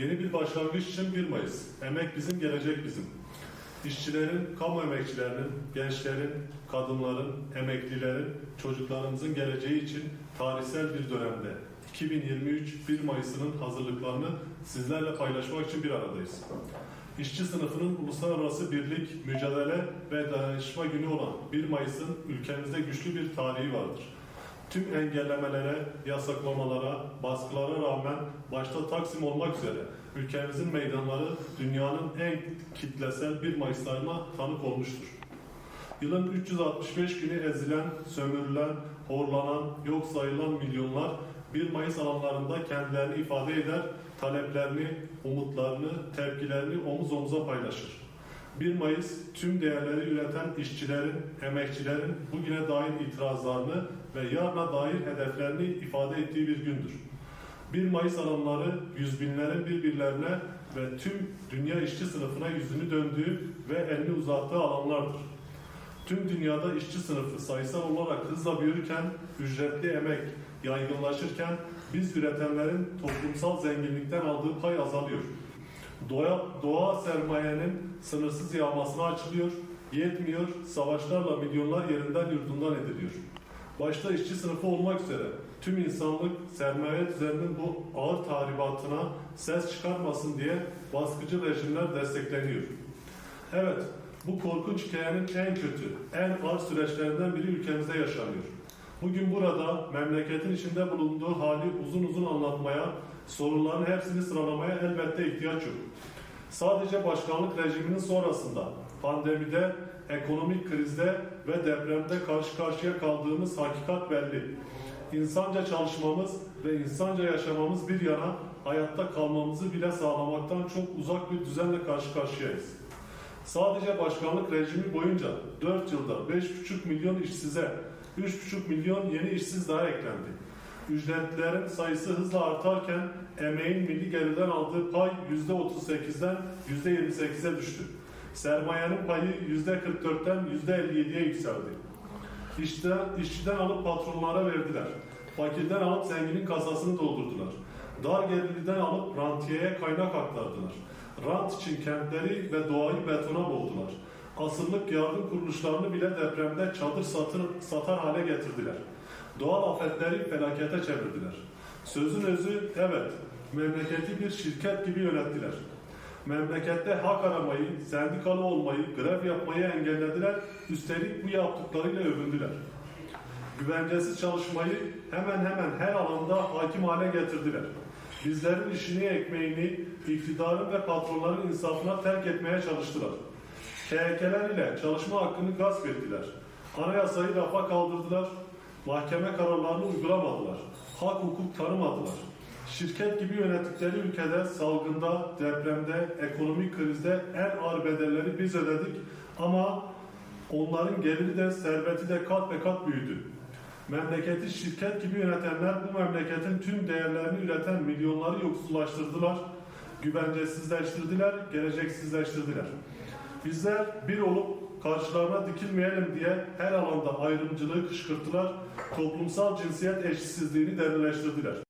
Yeni bir başlangıç için 1 Mayıs. Emek bizim, gelecek bizim. İşçilerin, kamu emekçilerinin, gençlerin, kadınların, emeklilerin, çocuklarımızın geleceği için tarihsel bir dönemde 2023 1 Mayıs'ının hazırlıklarını sizlerle paylaşmak için bir aradayız. İşçi sınıfının uluslararası birlik, mücadele ve dayanışma günü olan 1 Mayıs'ın ülkemizde güçlü bir tarihi vardır. Tüm engellemelere, yasaklamalara, baskılara rağmen başta Taksim olmak üzere ülkemizin meydanları dünyanın en kitlesel 1 Mayıs'larına tanık olmuştur. Yılın 365 günü ezilen, sömürülen, horlanan, yok sayılan milyonlar 1 Mayıs alanlarında kendilerini ifade eder, taleplerini, umutlarını, tepkilerini omuz omuza paylaşır. 1 Mayıs tüm değerleri üreten işçilerin, emekçilerin bugüne dair itirazlarını ve yarına dair hedeflerini ifade ettiği bir gündür. 1 Mayıs alanları yüz binlerin birbirlerine ve tüm dünya işçi sınıfına yüzünü döndüğü ve elini uzattığı alanlardır. Tüm dünyada işçi sınıfı sayısal olarak hızla büyürken, ücretli emek yaygınlaşırken biz üretenlerin toplumsal zenginlikten aldığı pay azalıyor. Doğa, doğa sermayenin sınırsız yağmasına açılıyor, yetmiyor, savaşlarla milyonlar yerinden yurdundan ediliyor. Başta işçi sınıfı olmak üzere tüm insanlık sermaye düzeninin bu ağır tahribatına ses çıkarmasın diye baskıcı rejimler destekleniyor. Evet, bu korkunç hikayenin en kötü, en ağır süreçlerinden biri ülkemizde yaşanıyor. Bugün burada memleketin içinde bulunduğu hali uzun uzun anlatmaya, sorunların hepsini sıralamaya elbette ihtiyaç yok. Sadece başkanlık rejiminin sonrasında, pandemide, ekonomik krizde ve depremde karşı karşıya kaldığımız hakikat belli. İnsanca çalışmamız ve insanca yaşamamız bir yana hayatta kalmamızı bile sağlamaktan çok uzak bir düzenle karşı karşıyayız. Sadece başkanlık rejimi boyunca 4 yılda 5,5 milyon işsize 3,5 milyon yeni işsiz daha eklendi. Ücretlerin sayısı hızla artarken emeğin milli gelirden aldığı pay %38'den %28'e düştü. Sermayenin payı %44'ten %57'ye yükseldi. İşçiden, işçiden alıp patronlara verdiler. Fakirden alıp zenginin kasasını doldurdular. Dar gelirliden alıp rantiyeye kaynak aktardılar. Rant için kentleri ve doğayı betona boğdular. Asırlık yardım kuruluşlarını bile depremde çadır satır, satar hale getirdiler. Doğal afetleri felakete çevirdiler. Sözün özü evet, memleketi bir şirket gibi yönettiler. Memlekette hak aramayı, sendikalı olmayı, grev yapmayı engellediler. Üstelik bu yaptıklarıyla övündüler. Güvencesiz çalışmayı hemen hemen her alanda hakim hale getirdiler. Bizlerin işini, ekmeğini, iktidarın ve patronların insafına terk etmeye çalıştılar. KHK'ler ile çalışma hakkını gasp ettiler. Anayasayı rafa kaldırdılar. Mahkeme kararlarını uygulamadılar. Hak hukuk tanımadılar. Şirket gibi yönettikleri ülkede salgında, depremde, ekonomik krizde en ağır bedelleri biz ödedik ama onların geliri de serveti de kat ve kat büyüdü. Memleketi şirket gibi yönetenler bu memleketin tüm değerlerini üreten milyonları yoksullaştırdılar, güvencesizleştirdiler, geleceksizleştirdiler. Bizler bir olup karşılarına dikilmeyelim diye her alanda ayrımcılığı kışkırttılar, toplumsal cinsiyet eşitsizliğini derinleştirdiler.